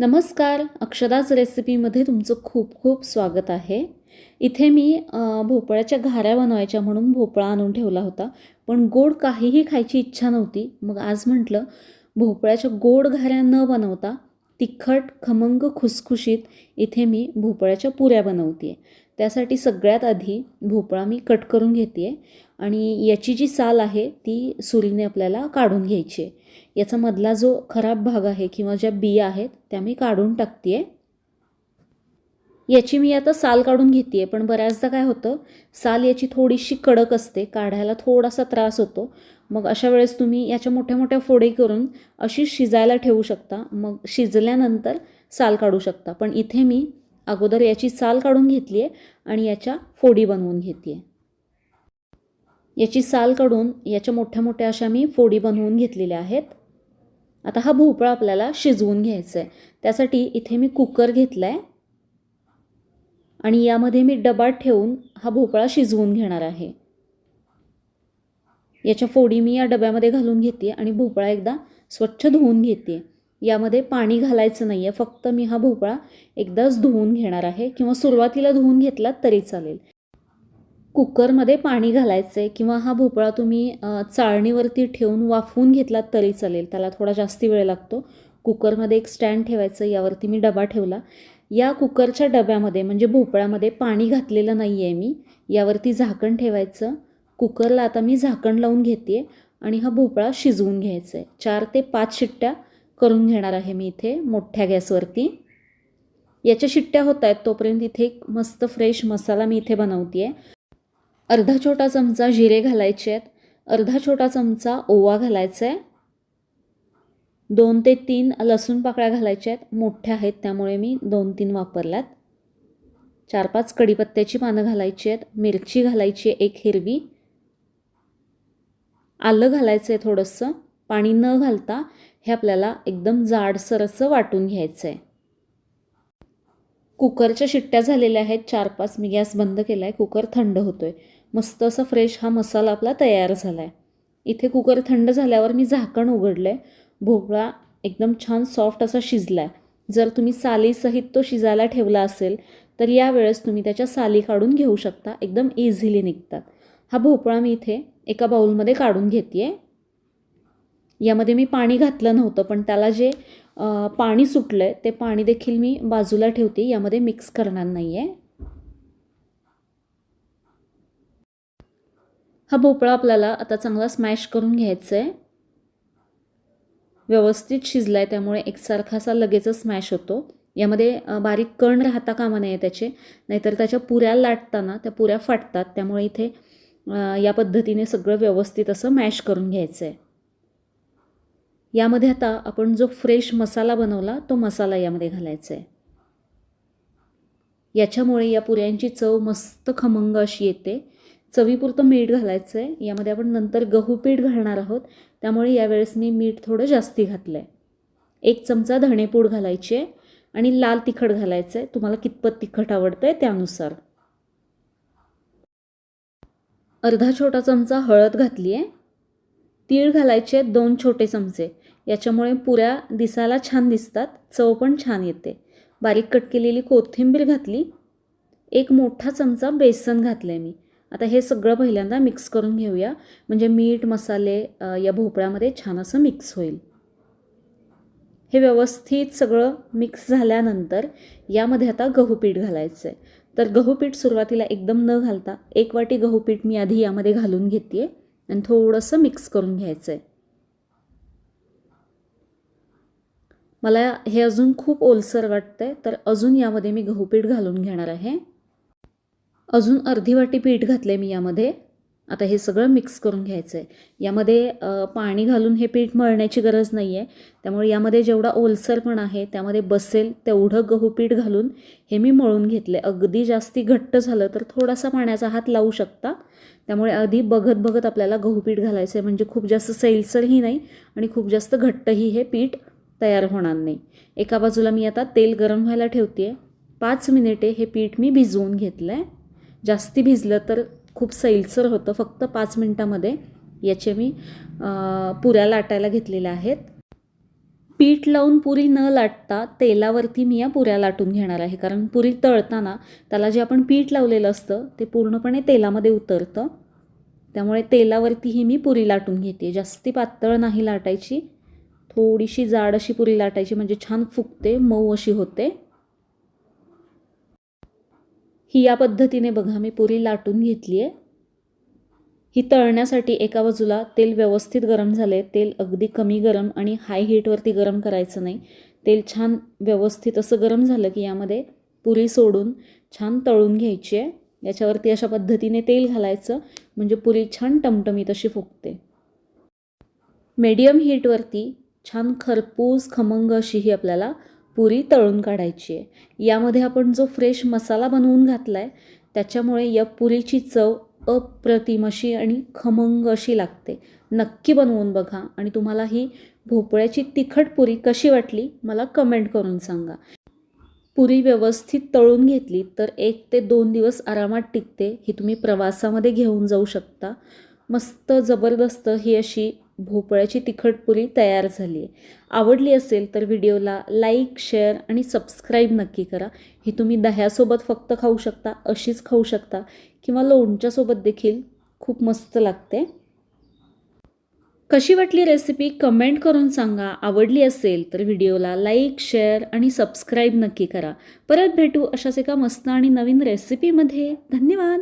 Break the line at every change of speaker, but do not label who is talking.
नमस्कार अक्षराज रेसिपीमध्ये तुमचं खूप खूप स्वागत आहे. इथे मी भोपळ्याच्या घाऱ्या बनवायच्या म्हणून भोपळा आणून ठेवला होता. पण गोड काहीही खायची इच्छा नव्हती. मग आज म्हटलं भोपळ्याच्या गोड घाऱ्या न बनवता तिखट खमंग खुसखुशीत इथे मी भोपळ्याच्या पुऱ्या बनवते त्यासाठी सगळ्यात आधी भोपळा मी कट करून घेते आहे आणि याची जी साल आहे ती सुरीने आपल्याला काढून घ्यायची आहे. याचा मधला जो खराब भाग आहे किंवा ज्या बिया आहेत त्या मी काढून टाकते आहे याची मी आता साल काढून घेते आहे पण बऱ्याचदा काय होतं साल याची थोडीशी कडक असते काढायला थोडासा त्रास होतो. मग अशा वेळेस तुम्ही याच्या मोठ्या मोठ्या फोडी करून अशी शिजायला ठेवू शकता. मग शिजल्यानंतर साल काढू शकता. पण इथे मी अगोदर याची साल काढून घेतली आहे आणि याच्या फोडी बनवून घेते आहे याची साल काढून याच्या मोठ्या मोठ्या अशा मी फोडी बनवून घेतलेल्या आहेत. आता हा भोपळा आपल्याला शिजवून घ्यायचा आहे त्यासाठी इथे मी कुकर घेतला आहे आणि यामध्ये मी डबा ठेवून हा भोपळा शिजवून घेणार आहे. याच्या फोडी मी या डब्यामध्ये घालून घेते आणि भोपळा एकदा स्वच्छ धुवून घेते यामध्ये पाणी घालायचं नाही आहे फक्त मी हा भोपळा एकदाच धुवून घेणार आहे किंवा सुरुवातीला धुवून घेतलात तरी चालेल. कुकरमध्ये पाणी घालायचं आहे किंवा हा भोपळा तुम्ही चाळणीवरती ठेवून वाफवून घेतलात तरी चालेल. त्याला थोडा जास्ती वेळ लागतो. कुकरमध्ये एक स्टँड ठेवायचं यावरती मी डबा ठेवला. या कुकरच्या डब्यामध्ये म्हणजे भोपळ्यामध्ये पाणी घातलेलं नाही आहे मी. यावरती झाकण ठेवायचं. कुकरला आता मी झाकण लावून घेते आणि हा भोपळा शिजवून घ्यायचा आहे चार ते पाच शिट्ट्या करून घेणार आहे मी इथे मोठ्या गॅसवरती. याच्या शिट्ट्या होत आहेत तोपर्यंत इथे एक मस्त फ्रेश मसाला मी इथे बनवते आहे अर्धा छोटा चमचा जिरे घालायचे आहेत. अर्धा छोटा चमचा ओवा घालायचा आहे दोन ते तीन लसूण पाकळ्या घालायच्या आहेत. मोठ्या आहेत त्यामुळे मी दोन तीन वापरल्यात. चार पाच कढीपत्त्याची पानं घालायची आहेत. मिरची घालायची आहे एक हिरवी. आलं घालायचं आहे थोडंसं. पाणी न घालता हे आपल्याला एकदम जाडसर असं वाटून घ्यायचं आहे कुकरच्या शिट्ट्या झालेल्या आहेत चार पाच मी गॅस बंद केला आहे कुकर थंड होतो आहे मस्त असा फ्रेश हा मसाला आपला तयार झाला आहे इथे कुकर थंड झाल्यावर मी झाकण उघडलं आहे भोपळा एकदम छान सॉफ्ट असा शिजला आहे जर तुम्ही सालीसहित तो शिजायला ठेवला असेल तर यावेळेस तुम्ही त्याच्या साली काढून घेऊ शकता. एकदम इझिली निघतात. हा भोपळा मी इथे एका बाऊलमध्ये काढून घेते आहे यामध्ये मी पाणी घातलं नव्हतं पण त्याला जे पाणी सुटलं आहे ते पाणी देखील मी बाजूला ठेवते यामध्ये मिक्स करणार नाही आहे हा भोपळा आपल्याला आता चांगला स्मॅश करून घ्यायचा आहे व्यवस्थित शिजला आहे त्यामुळे एकसारखा असा लगेचच स्मॅश होतो. यामध्ये बारीक कण राहता कामा नये त्याचे नाहीतर त्याच्या पुऱ्या लाटताना त्या पुऱ्या फाटतात त्यामुळे इथे या पद्धतीने सगळं व्यवस्थित असं मॅश करून घ्यायचं आहे यामध्ये आता आपण जो फ्रेश मसाला बनवला तो मसाला यामध्ये घालायचा आहे. याच्यामुळे या पुऱ्यांची चव मस्त खमंग अशी येते. चवीपुरतं मीठ घालायचं आहे यामध्ये आपण नंतर गहू पीठ घालणार आहोत. त्यामुळे यावेळेस मी मीठ थोडं जास्ती घातलं आहे एक चमचा धणेपूड घालायची आहे आणि लाल तिखट घालायचं आहे तुम्हाला कितपत तिखट आवडतं आहे त्यानुसार. अर्धा छोटा चमचा हळद घातली आहे तीळ घालायचे आहेत दोन छोटे चमचे. याच्यामुळे पुऱ्या दिसायला छान दिसतात चव पण छान येते. बारीक कट केलेली कोथिंबीर घातली. एक मोठा चमचा बेसन घातलं आहे मी. आता हे सगळं पहिल्यांदा मिक्स करून घेऊया. म्हणजे मीठ मसाले या भोपळ्यामध्ये छान असं मिक्स होईल. हे व्यवस्थित सगळं मिक्स झाल्यानंतर यामध्ये आता गहू पीठ घालायचं आहे तर गहू पीठ सुरुवातीला एकदम न घालता एक वाटी गहू पीठ मी आधी यामध्ये घालून घेते आणि थोडंसं मिक्स करून घ्यायचं आहे मला हे अजून खूप ओलसर वाटतं आहे तर अजून यामध्ये मी गहू पीठ घालून घेणार आहे. अजून अर्धी वाटी पीठ घातले मी यामध्ये. आता हे सगळं मिक्स करून घ्यायचं आहे यामध्ये पाणी घालून हे पीठ मळण्याची गरज नाही आहे त्यामुळे यामध्ये जेवढा ओलसरपण आहे त्यामध्ये बसेल तेवढं गहू पीठ घालून हे मी मळून घेतले अगदी जास्ती घट्ट झालं तर थोडासा पाण्याचा हात लावू शकता. त्यामुळे आधी बघत बघत आपल्याला गहू पीठ घालायचं आहे म्हणजे खूप जास्त सैलसरही नाही आणि खूप जास्त घट्टही हे पीठ तयार होणार नाही. एका बाजूला मी आता तेल गरम व्हायला ठेवते आहे पाच मिनिटे हे पीठ मी भिजवून घेतलं आहे जास्ती भिजलं तर खूप सैलसर होतं. फक्त पाच मिनटामध्ये याचे मी पुऱ्या लाटायला घेतलेल्या आहेत. पीठ लावून पुरी न लाटता तेलावरती मी या पुऱ्या लाटून घेणार आहे. कारण पुरी तळताना त्याला जे आपण पीठ लावलेलं असतं ते पूर्णपणे तेलामध्ये उतरतं. त्यामुळे तेलावरती ही मी पुरी लाटून घेते. जास्ती पातळ नाही लाटायची. थोडीशी जाड अशी पुरी लाटायची. म्हणजे छान फुगते मऊ अशी होते. ही या पद्धतीने बघा मी पुरी लाटून घेतली आहे ही तळण्यासाठी एका बाजूला तेल व्यवस्थित गरम झाले तेल अगदी कमी गरम आणि हाय हीटवरती गरम करायचं नाही. तेल छान व्यवस्थित असं गरम झालं की यामध्ये पुरी सोडून छान तळून घ्यायची आहे याच्यावरती अशा पद्धतीने तेल घालायचं म्हणजे पुरी छान टमटमीत अशी फुगते. मीडियम हीटवरती छान खरपूस खमंग अशी ही आपल्याला पुरी तळून काढायची आहे. यामध्ये आपण जो फ्रेश मसाला बनवून घातला आहे त्याच्यामुळे या पुरीची चव अप्रतिम अशी आणि खमंग अशी लागते. नक्की बनवून बघा आणि तुम्हाला ही भोपळ्याची तिखट पुरी कशी वाटली मला कमेंट करून सांगा. पुरी व्यवस्थित तळून घेतली तर एक ते दोन दिवस आरामात टिकते ही तुम्ही प्रवासामध्ये घेऊन जाऊ शकता. मस्त जबरदस्त ही अशी भोपळ्याची तिखट पुरी तयार झाली आहे. आवडली असेल तर व्हिडिओला लाईक शेअर आणि सबस्क्राईब नक्की करा. ही तुम्ही दह्यासोबत फक्त खाऊ शकता अशीच खाऊ शकता किंवा लोणच्यासोबत देखील खूप मस्त लागते. कशी वाटली रेसिपी कमेंट करून सांगा. आवडली असेल तर व्हिडिओला लाईक शेअर आणि सबस्क्राईब नक्की करा. परत भेटू अशाच एका मस्त आणि नवीन रेसिपीमध्ये. धन्यवाद!